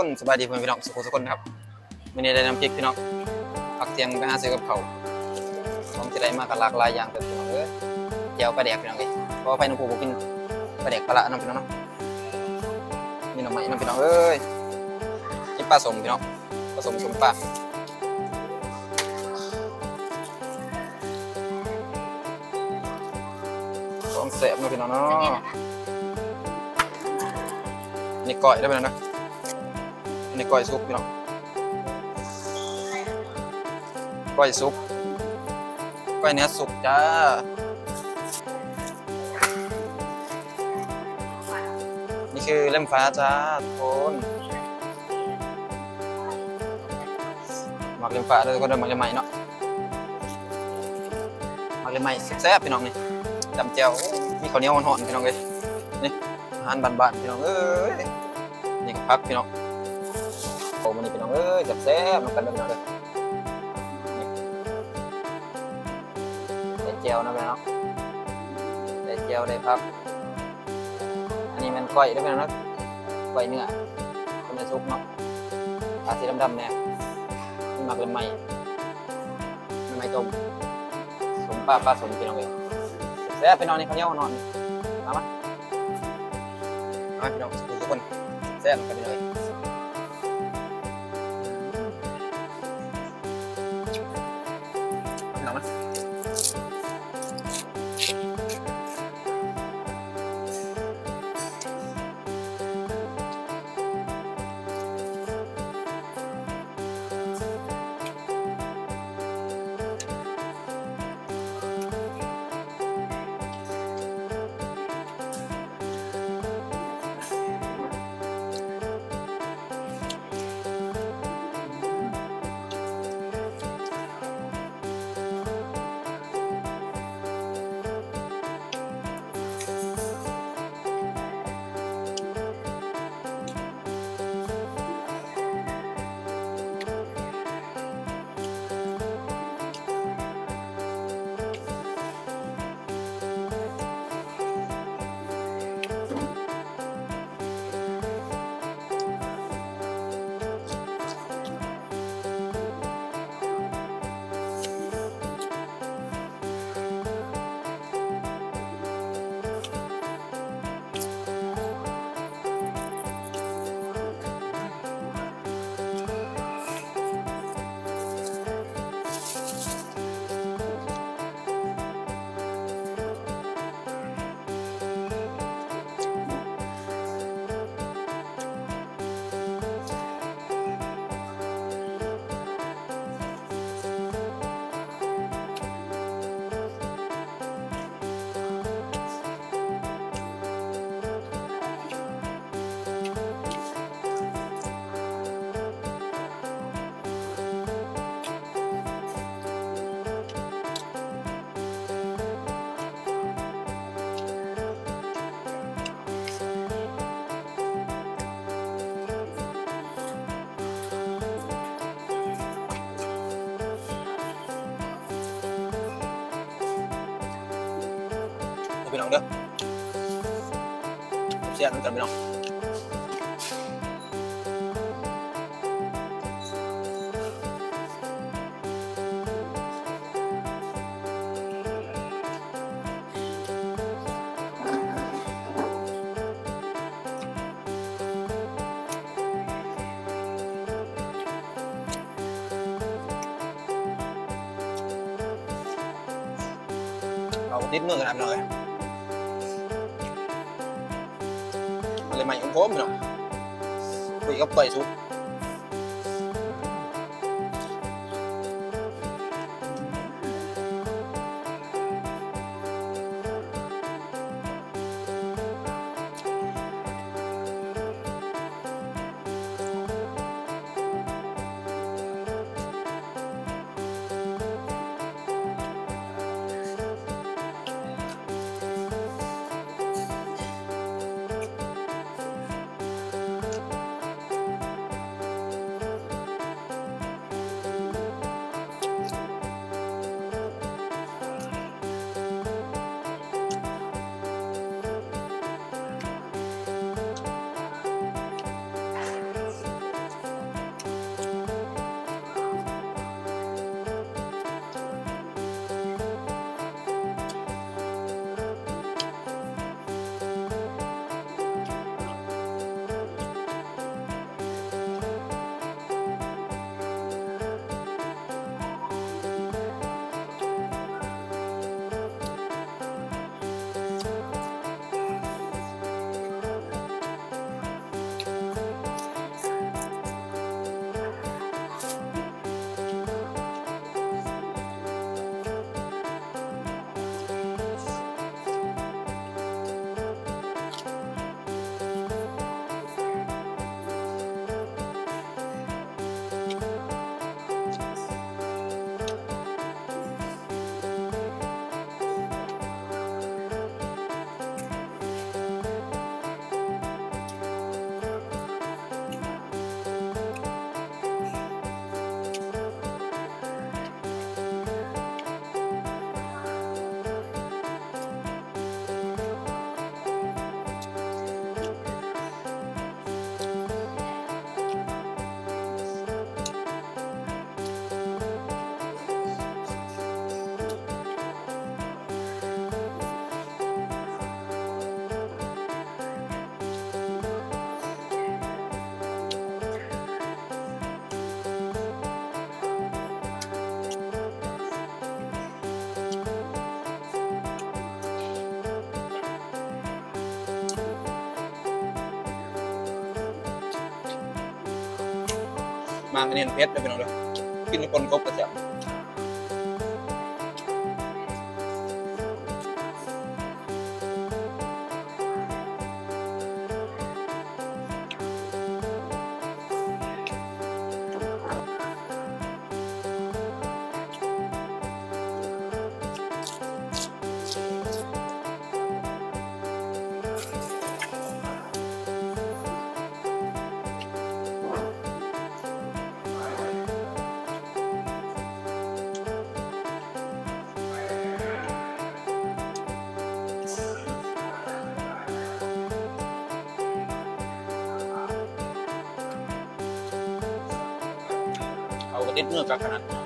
คนสบายดีเพื่อนพี่น้องสุขสุขคนครับวันนี้ได้น้ำพริกพี่น้องผักเทียงไปหาซื้อกับเขาวผมจะได้มากับหลากหลายอย่างเป็นพี่น้องเอ้ยแจ่วปลาแดกพี่น้องเอ้ยเพราะว่าไฟน้องปูบ่กินปลาแดกปลาละน้องพี่น้องเนาะมีหน่อไม้น้องพี่น้องเอ้ยกินปลาสมพี่น้องผสมสมปลาของแสบเนาะพี่น้องเนาะนี่ก้อยได้ไหมนะอั นนี้ก้อยซุปพี่น้องก้อยซุปก้อยเนื้อสุกจ้านี่คือเล่มฟ้าจ้าทุกคนหมักเล่มฟ้าด้วก็เดินหมักเล่มใหม่เนาะหมักเล่มใหม่แซ่บพี่น้องนี่จำเจียวมีข้าวเหนียวหอนๆพี่น้องเลยนี่อาหารบานๆพี่น้องเอ้ยนี่ก็พักพี่น้อง โอ้มันนี่เป็นน้องเอ้ยแซ่บๆมันกันเดิมเลยนี่ได้เจียวนะพี่น้องได้เจียวได้พัก อันนี้มันก้อยได้ไหมนะก้อยเนื้อเป็นเนื้อซุปเนาะอาสีดำๆเนี่ยมันหมักเป็นไม้เป็นไม้ต้มสมปลาปลาสมพี่น้องเลยแซ่บพี่น้องนี่เขาวเหนียวนอนมามาเอาพี่น้องทุกคนแซ่บกันไปเลย พี่น้องเด้อเสียกันกัน เอาติดมือกันหน่อยมันเลยใหม่ของผมพี่น้องคุยกับต่อยสุด มาเะแนนเพชรจะเป็นอะไรกินคนครบก็จะ เจียวเอากระติดเนื้อกับขนาด